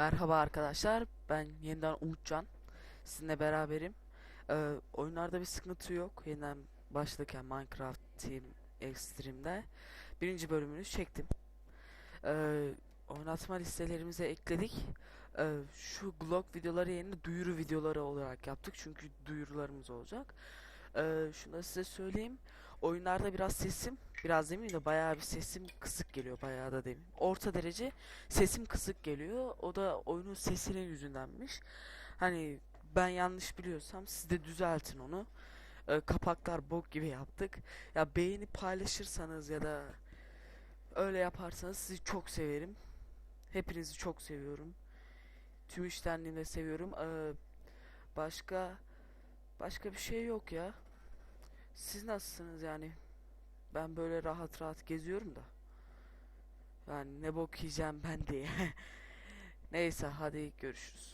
Merhaba arkadaşlar, ben yeniden Umutcan. Sizinle beraberim. Ee, oyunlarda bir sıkıntı yok. Yeniden başlarken Minecraft Team Extreme'de birinci bölümünü çektim. Ee, oynatma listelerimize ekledik. Ee, şu vlog videoları yerine duyuru videoları olarak yaptık. Çünkü duyurularımız olacak. Ee, şunu da size söyleyeyim. Oyunlarda biraz sesim, biraz demeyeyim de bayağı bir sesim kısık geliyor. Bayağı da demeyeyim. Orta derece sesim kısık geliyor. O da oyunun sesinin yüzündenmiş. Hani ben yanlış biliyorsam siz de düzeltin onu. Ee, kapaklar bok gibi yaptık. Ya beğeni paylaşırsanız ya da öyle yaparsanız sizi çok severim. Hepinizi çok seviyorum. Tüm iştenliğimle seviyorum. Ee, başka başka bir şey yok ya. Siz nasılsınız yani? Ben böyle rahat rahat geziyorum da. Yani ne bok yiyeceğim ben diye. Neyse hadi görüşürüz.